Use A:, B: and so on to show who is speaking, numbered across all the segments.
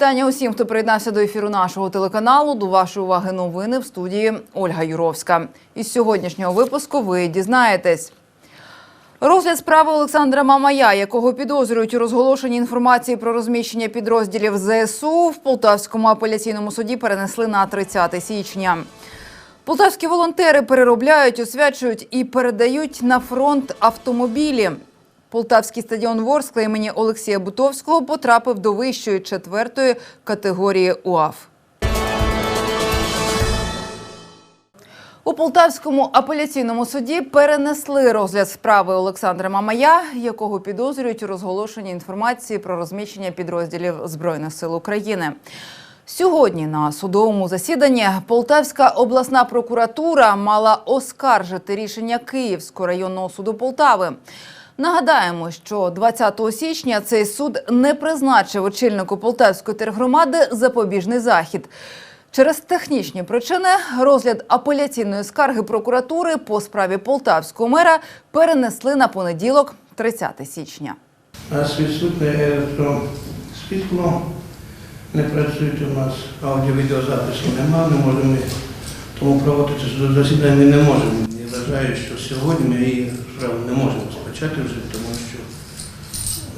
A: Вітання усім, хто приєднався до ефіру нашого телеканалу. До вашої уваги новини в студії Ольга Юровська. Із сьогоднішнього випуску ви дізнаєтесь. Розгляд справи Олександра Мамая, якого підозрюють у розголошенні інформації про розміщення підрозділів ЗСУ в Полтавському апеляційному суді перенесли на 30 січня. Полтавські волонтери переробляють, освячують і передають на фронт автомобілі. Полтавський стадіон Ворскла імені Олексія Бутовського потрапив до вищої четвертої категорії УАФ. У Полтавському апеляційному суді перенесли розгляд справи Олександра Мамая, якого підозрюють у розголошенні інформації про розміщення підрозділів Збройних сил України. Сьогодні на судовому засіданні Полтавська обласна прокуратура мала оскаржити рішення Київського районного суду Полтави. Нагадаємо, що 20 січня цей суд не призначив очільнику Полтавської тергромади запобіжний захід. Через технічні причини розгляд апеляційної скарги прокуратури по справі полтавського мера перенесли на понеділок, 30 січня.
B: Нас відсутнє електросвітло, не працюють у нас аудіо-відеозапису нема, не можемо, тому проводити засідання не можемо. Я вважаю, що сьогодні ми її не можемо розпочати вже, тому що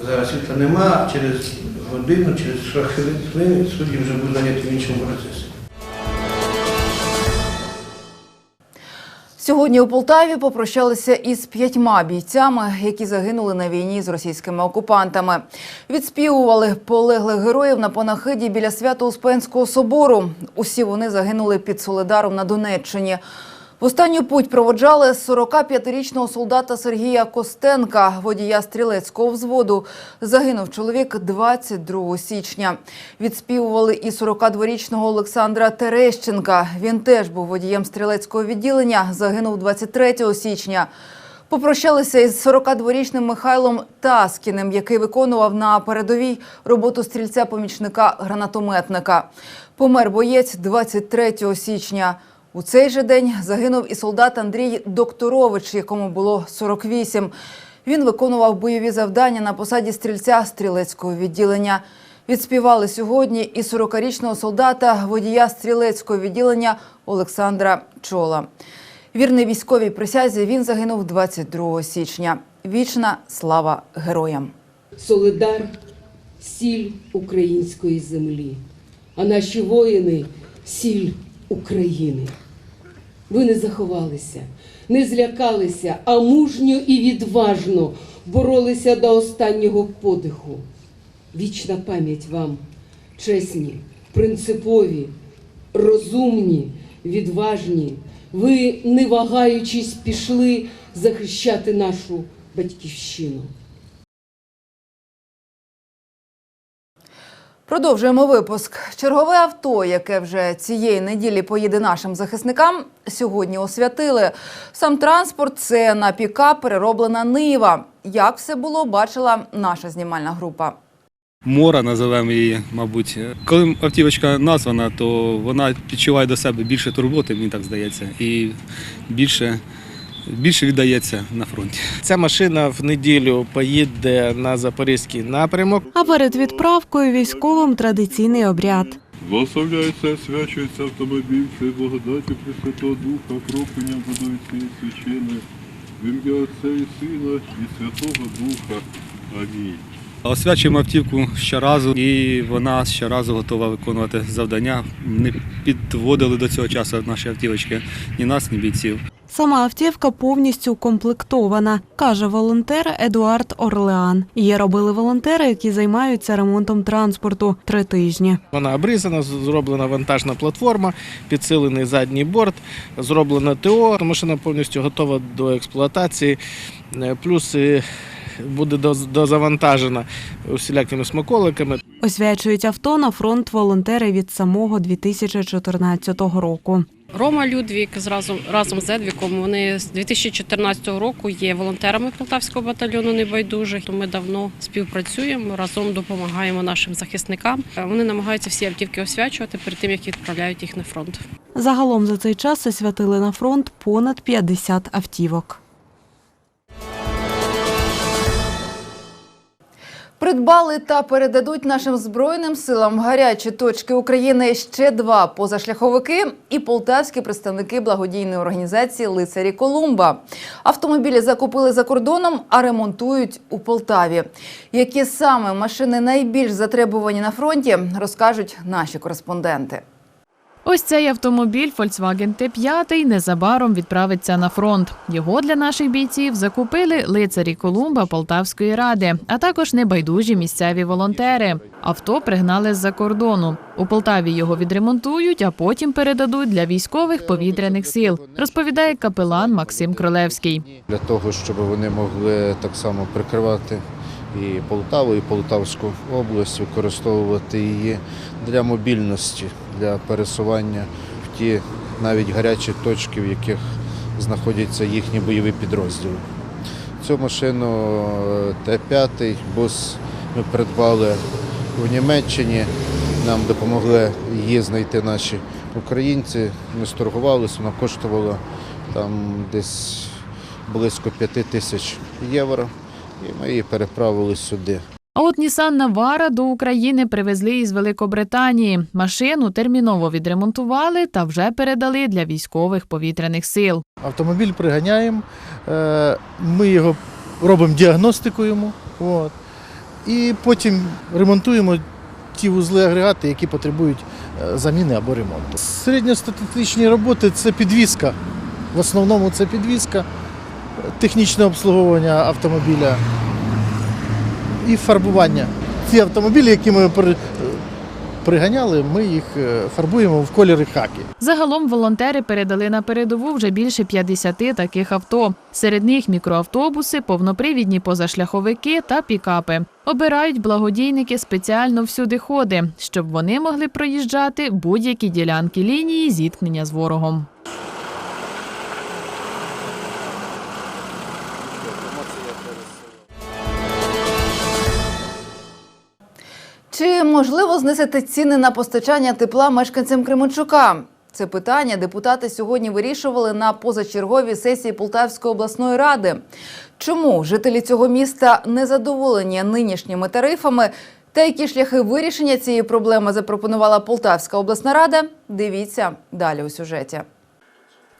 B: зараз світла нема, через годину, через 40 хвилин судді вже будуть зайняті в іншому процесі.
A: Сьогодні у Полтаві попрощалися із п'ятьма бійцями, які загинули на війні з російськими окупантами. Відспівували полеглих героїв на панахиді біля Свято-Успенського собору. Усі вони загинули під Солидаром на Донеччині. В останню путь проводжали 45-річного солдата Сергія Костенка, водія стрілецького взводу. Загинув чоловік 22 січня. Відспівували і 42-річного Олександра Терещенка. Він теж був водієм стрілецького відділення. Загинув 23 січня. Попрощалися із 42-річним Михайлом Таскіним, який виконував на передовій роботу стрільця-помічника гранатометника. Помер боєць 23 січня. У цей же день загинув і солдат Андрій Докторович, якому було 48. Він виконував бойові завдання на посаді стрільця стрілецького відділення. Відспівали сьогодні і 40-річного солдата водія стрілецького відділення Олександра Чола. Вірний військовій присязі він загинув 22 січня. Вічна слава героям!
C: Солидар сіль української землі, а наші воїни сіль України. Ви не заховалися, не злякалися, а мужньо і відважно боролися до останнього подиху. Вічна пам'ять вам, чесні, принципові, розумні, відважні. Ви, не вагаючись, пішли захищати нашу батьківщину.
A: Продовжуємо випуск. Чергове авто, яке вже цієї неділі поїде нашим захисникам, сьогодні освятили. Сам транспорт це на пікап перероблена нива. Як все було, бачила наша знімальна група.
D: Мора називаємо її, мабуть. Коли автівочка названа, то вона відчуває до себе більше турботи, мені так здається, і більше, більше віддається на фронті.
E: Ця машина в неділю поїде на запорізький напрямок.
F: А перед відправкою військовим традиційний обряд.
G: Благословляється, освячується автомобіль, цей благодаті Пресвятого Духа, кропленням водою цієї священи, в ім'я Отця і Сина і Святого Духа. Амінь.
D: Освячуємо автівку щоразу, і вона щоразу готова виконувати завдання. Не підводили до цього часу наші автівочки ні нас, ні бійців.
F: Сама автівка повністю укомплектована, каже волонтер Едуард Орлеан. Її робили волонтери, які займаються ремонтом транспорту три тижні.
E: Вона обрізана, зроблена вантажна платформа, підсилений задній борт, зроблена ТО. Машина повністю готова до експлуатації. Е, Плюс е, буде доз- дозавантажена усілякими смаколиками.
F: Освячують авто на фронт волонтери від самого 2014 року.
H: Рома Людвік разом, разом з Едвіком. Вони з 2014 року є волонтерами Полтавського батальйону Небайдужих. Ми давно співпрацюємо, разом допомагаємо нашим захисникам. Вони намагаються всі автівки освячувати перед тим, як відправляють їх на фронт.
F: Загалом за цей час освятили на фронт понад 50 автівок.
A: Придбали та передадуть нашим збройним силам гарячі точки України ще два позашляховики і полтавські представники благодійної організації Лицарі Колумба. Автомобілі закупили за кордоном, а ремонтують у Полтаві. Які саме машини найбільш затребувані на фронті, розкажуть наші кореспонденти.
I: Ось цей автомобіль Volkswagen T5 незабаром відправиться на фронт. Його для наших бійців закупили лицарі Колумба Полтавської ради, а також небайдужі місцеві волонтери. Авто пригнали з-за кордону. У Полтаві його відремонтують, а потім передадуть для військових повітряних сил, розповідає капелан Максим Кролевський.
J: для того, щоб вони могли так само прикривати і Полтаву, і Полтавську область, використовувати її для мобільності, для пересування в ті навіть гарячі точки, в яких знаходяться їхні бойові підрозділи. Цю машину е, Т-5 бус ми придбали в Німеччині. Нам допомогли її знайти наші українці. Ми сторгувалися, вона коштувала там десь близько 5 тисяч євро. І ми її переправили сюди.
I: А от Нісан Навара до України привезли із Великобританії. Машину терміново відремонтували та вже передали для військових повітряних сил.
K: Автомобіль приганяємо, е, ми його робимо діагностику йому. От, і потім ремонтуємо ті вузли агрегати, які потребують е, заміни або ремонту. Середньостатистичні роботи це підвізка. В основному це підвізка, е, технічне обслуговування автомобіля і фарбування. Ці автомобілі, які ми приганяли, ми їх е, фарбуємо в кольори хакі.
I: Загалом волонтери передали на передову вже більше 50 таких авто. Серед них мікроавтобуси, повнопривідні позашляховики та пікапи. Обирають благодійники спеціально всюдиходи, щоб вони могли проїжджати будь-які ділянки лінії зіткнення з ворогом.
A: Чи можливо знизити ціни на постачання тепла мешканцям Кременчука? Це питання депутати сьогодні вирішували на позачерговій сесії Полтавської обласної ради. Чому жителі цього міста не задоволені нинішніми тарифами? Та які шляхи вирішення цієї проблеми запропонувала Полтавська обласна рада? Дивіться далі у сюжеті.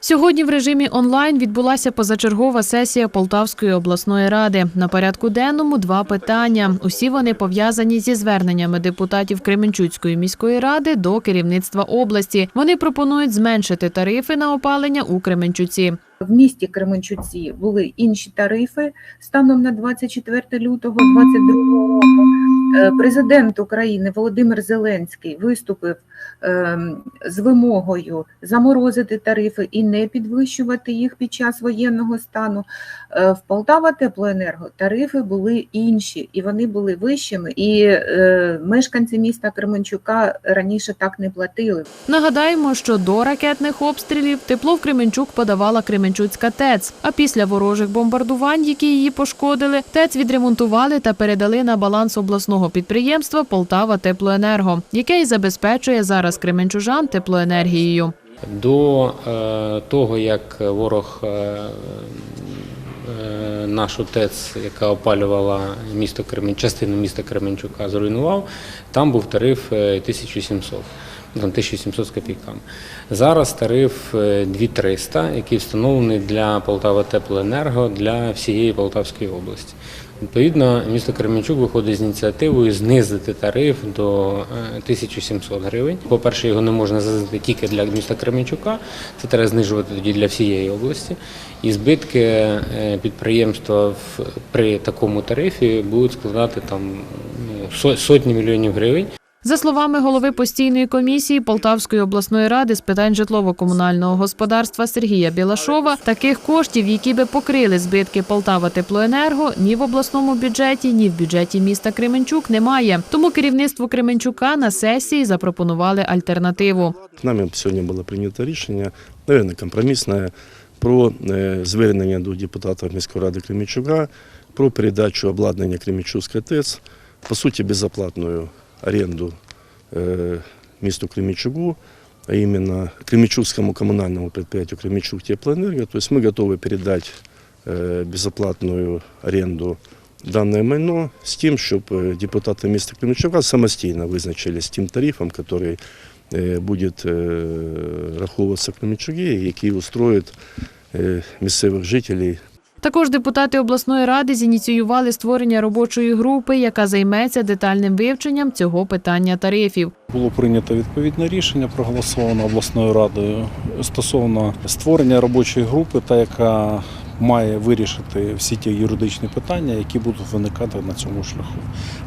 I: Сьогодні в режимі онлайн відбулася позачергова сесія Полтавської обласної ради. На порядку денному два питання. Усі вони пов'язані зі зверненнями депутатів Кременчуцької міської ради до керівництва області. Вони пропонують зменшити тарифи на опалення у Кременчуці.
L: В місті Кременчуці були інші тарифи станом на 24 лютого 2022 року. Е, Президент України Володимир Зеленський виступив з вимогою заморозити тарифи і не підвищувати їх під час воєнного стану. Е, В Полтава Теплоенерго тарифи були інші, і вони були вищими. І е, мешканці міста Кременчука раніше так не платили.
I: Нагадаємо, що до ракетних обстрілів тепло в Кременчук подавала Кременчуцька ТЕЦ. А після ворожих бомбардувань, які її пошкодили, ТЕЦ відремонтували та передали на баланс обласного підприємства Полтава Теплоенерго, яке й забезпечує зараз кременчужан теплоенергією.
M: До е, того, як ворог е, е, нашу ТЕЦ, яка опалювала місто Кремен, частину міста Кременчука, зруйнував, там був тариф е, 1700. Там 1700 з копійками. Зараз тариф е, 2300, який встановлений для Полтава Теплоенерго для всієї Полтавської області. Відповідно, місто Кременчук виходить з ініціативою знизити тариф до е, 1700 гривень. По-перше, його не можна знизити тільки для міста Кременчука, це треба знижувати тоді для всієї області. І збитки е, підприємства при такому тарифі будуть складати там ну, сотні мільйонів гривень.
I: За словами голови постійної комісії Полтавської обласної ради з питань житлово-комунального господарства Сергія Білашова, таких коштів, які би покрили збитки Полтава Теплоенерго, ні в обласному бюджеті, ні в бюджеті міста Кременчук немає. Тому керівництву Кременчука на сесії запропонували альтернативу.
N: Нами сьогодні було прийнято рішення, мабуть, компромісне, про е, звернення до депутата міської ради Кремічука про передачу обладнання Кремічуської ТЕЦ, по суті, безоплатну оренду е, місту Кремічугу, а именно Кремичугскому коммунальному предприятию Кремичуг Теплоэнерго. То есть мы готовы передать э, безоплатную аренду дане майно з тим, щоб е, депутати міста Кременчука самостійно визначились з тим тарифом, який е, буде е, раховуватися в Кременчугі, який устроїть е, місцевих жителів
I: також депутати обласної ради зініціювали створення робочої групи, яка займеться детальним вивченням цього питання тарифів.
O: Було прийнято відповідне рішення, проголосовано обласною радою стосовно створення робочої групи, та яка має вирішити всі ті юридичні питання, які будуть виникати на цьому шляху.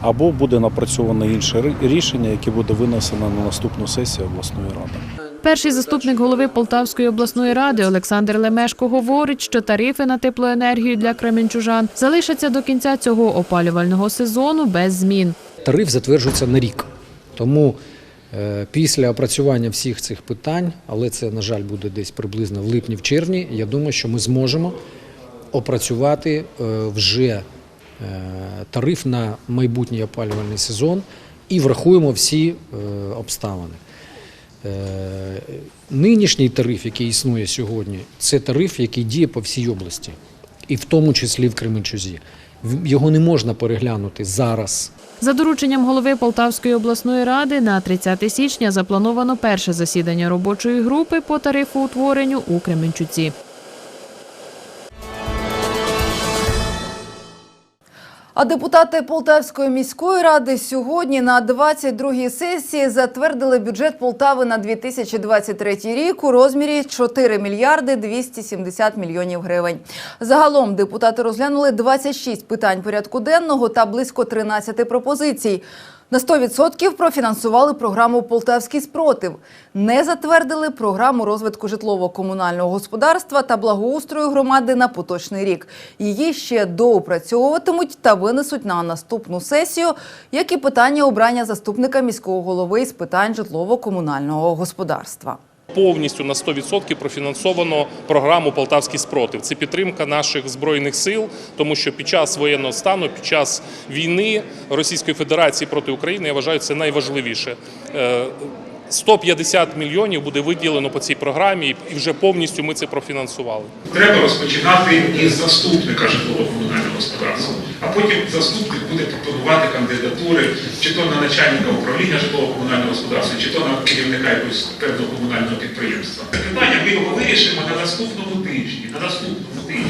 O: Або буде напрацьоване інше рішення, яке буде винесено на наступну сесію обласної ради.
I: Перший заступник голови Полтавської обласної ради Олександр Лемешко говорить, що тарифи на теплоенергію для кременчужан залишаться до кінця цього опалювального сезону без змін.
P: тариф затверджується на рік. Тому е, після опрацювання всіх цих питань, але це, на жаль, буде десь приблизно в липні, в червні, я думаю, що ми зможемо опрацювати е, вже е, тариф на майбутній опалювальний сезон і врахуємо всі обставини. Е, Нинішній тариф, який існує сьогодні, це тариф, який діє по всій області, і в тому числі в Кременчузі. Його не можна переглянути зараз.
I: За дорученням голови Полтавської обласної ради на 30 січня заплановано перше засідання робочої групи по тарифу утворенню у Кременчуці.
A: А депутати Полтавської міської ради сьогодні на 22-й сесії затвердили бюджет Полтави на 2023 рік у розмірі 4 мільярди 270 мільйонів гривень. Загалом депутати розглянули 26 питань порядку денного та близько 13 пропозицій. На 100% профінансували програму Полтавський спротив. Не затвердили програму розвитку житлово-комунального господарства та благоустрою громади на поточний рік. Її ще доопрацьовуватимуть та винесуть на наступну сесію, як і питання обрання заступника міського голови з питань житлово-комунального господарства.
Q: Повністю на 100% профінансовано програму Полтавський спротив. Це підтримка наших збройних сил, тому що під час воєнного стану, під час війни Російської Федерації проти України, я вважаю, це найважливіше. Е, 150 мільйонів буде виділено по цій програмі, і вже повністю ми це профінансували.
R: Треба розпочинати із заступника житлово-комунального господарства, а потім заступник буде пропонувати кандидатури чи то на начальника управління житлово-комунального господарства, чи то на керівника якогось певного комунального підприємства. Це питання ми його вирішимо на наступному тижні. На наступному тижні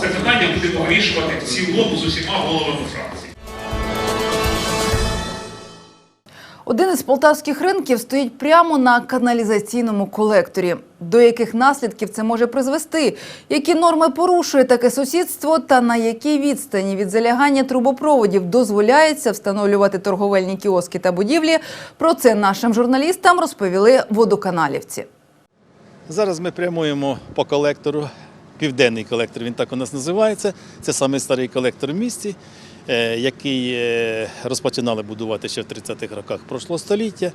R: це питання будемо вирішувати в цілому з усіма головами фракцій.
A: Один із полтавських ринків стоїть прямо на каналізаційному колекторі. До яких наслідків це може призвести? Які норми порушує таке сусідство та на якій відстані від залягання трубопроводів дозволяється встановлювати торговельні кіоски та будівлі? Про це нашим журналістам розповіли водоканалівці.
S: Зараз ми прямуємо по колектору. Південний колектор, він так у нас називається. Це самий старий колектор в місті, який е, розпочинали будувати ще в 30-х роках прошлого століття.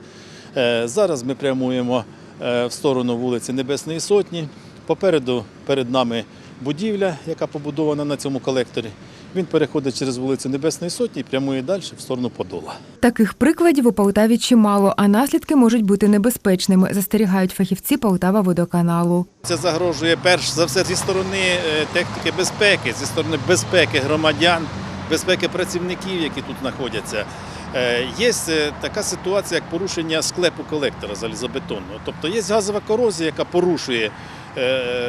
S: Е, Зараз ми прямуємо е, в сторону вулиці Небесної Сотні. Попереду перед нами будівля, яка побудована на цьому колекторі. Він переходить через вулицю Небесної Сотні і прямує далі в сторону Подола.
T: Таких прикладів у Полтаві чимало, а наслідки можуть бути небезпечними, застерігають фахівці Полтава водоканалу.
S: Це загрожує перш за все зі сторони е, техніки безпеки, зі сторони безпеки громадян, безпеки працівників, які тут знаходяться. Е, Є е, така ситуація, як порушення склепу колектора залізобетонного. Тобто є газова корозія, яка порушує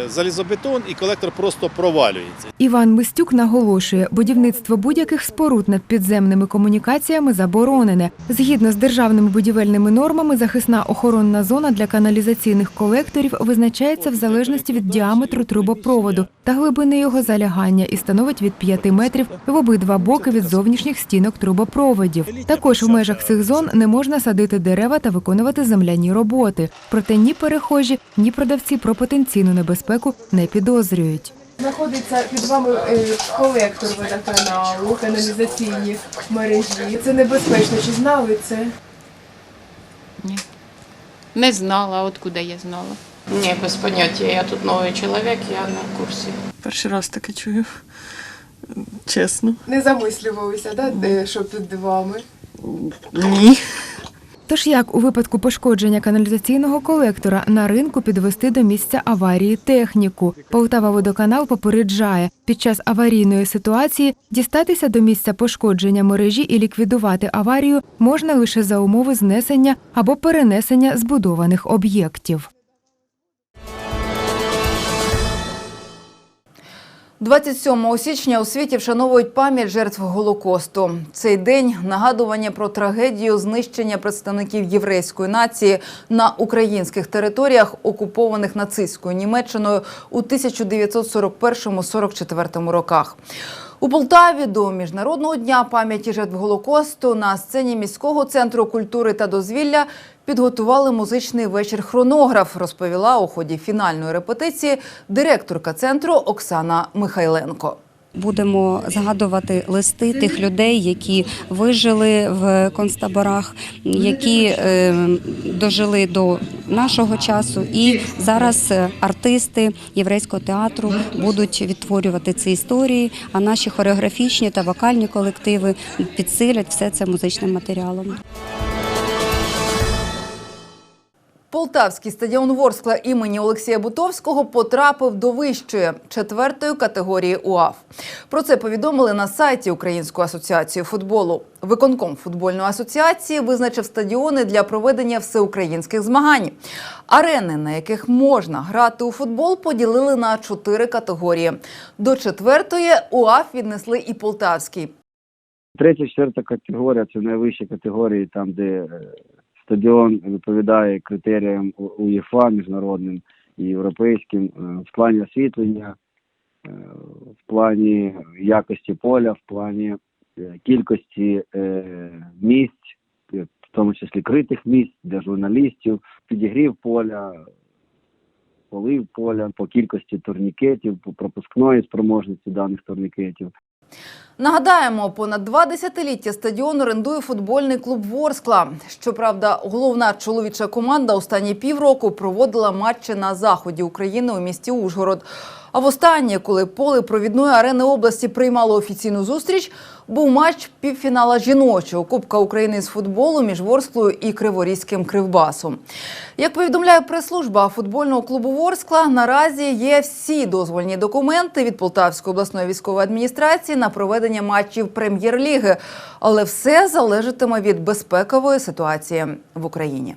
S: залізобетон, і колектор просто провалюється.
T: Іван Мистюк наголошує, будівництво будь-яких споруд над підземними комунікаціями заборонене. Згідно з державними будівельними нормами, захисна охоронна зона для каналізаційних колекторів визначається в залежності від діаметру трубопроводу та глибини його залягання і становить від 5 метрів в обидва боки від зовнішніх стінок трубопроводів. Також в межах цих зон не можна садити дерева та виконувати земляні роботи. Проте ні перехожі, ні продавці про потенційну небезпеку не підозрюють.
U: Знаходиться під вами е, колектор водоканалу, каналізаційні мережі. Це небезпечно. Чи знали це?
V: Ні. Не знала, откуда я знала. Ні, без поняття. Я тут новий чоловік, я на курсі.
W: Перший раз таке чую. Чесно.
U: Не замислювалися, да, де, що під вами?
W: Ні.
T: Тож як у випадку пошкодження каналізаційного колектора на ринку підвести до місця аварії техніку? Полтава водоканал попереджає, під час аварійної ситуації дістатися до місця пошкодження мережі і ліквідувати аварію можна лише за умови знесення або перенесення збудованих об'єктів.
A: 27 січня у світі вшановують пам'ять жертв Голокосту. Цей день нагадування про трагедію знищення представників єврейської нації на українських територіях, окупованих нацистською Німеччиною у 1941-44 роках. У Полтаві до міжнародного дня пам'яті жертв Голокосту на сцені міського центру культури та дозвілля підготували музичний вечір хронограф. Розповіла у ході фінальної репетиції директорка центру Оксана Михайленко.
X: Будемо згадувати листи тих людей, які вижили в концтаборах, які е, дожили до нашого часу. І зараз е, артисти єврейського театру будуть відтворювати ці історії. А наші хореографічні та вокальні колективи підсилять все це музичним матеріалом.
A: Полтавський стадіон Ворскла імені Олексія Бутовського потрапив до вищої четвертої категорії УАФ. Про це повідомили на сайті Української асоціації футболу. Виконком футбольної асоціації визначив стадіони для проведення всеукраїнських змагань. Арени, на яких можна грати у футбол, поділили на чотири категорії. До четвертої УАФ віднесли і Полтавський.
Y: Третя, четверта категорія це найвищі категорії, там, де е, стадіон відповідає критеріям УЄФА міжнародним і європейським е, в плані освітлення, е, в плані якості поля, в плані е, кількості місць, в тому числі критих місць для журналістів, підігрів поля, полив поля, по кількості турнікетів, по пропускної спроможності даних турнікетів.
A: Нагадаємо, понад два десятиліття стадіон орендує футбольний клуб Ворскла. Щоправда, головна чоловіча команда останні півроку проводила матчі на заході України у місті Ужгород. А востаннє, коли поле провідної арени області приймало офіційну зустріч, був матч півфінала жіночого Кубка України з футболу між Ворсклою і Криворізьким Кривбасом. Як повідомляє прес-служба футбольного клубу Ворскла, наразі є всі дозвольні документи від Полтавської обласної військової адміністрації на проведення матчів прем'єр-ліги, але все залежатиме від безпекової ситуації в Україні.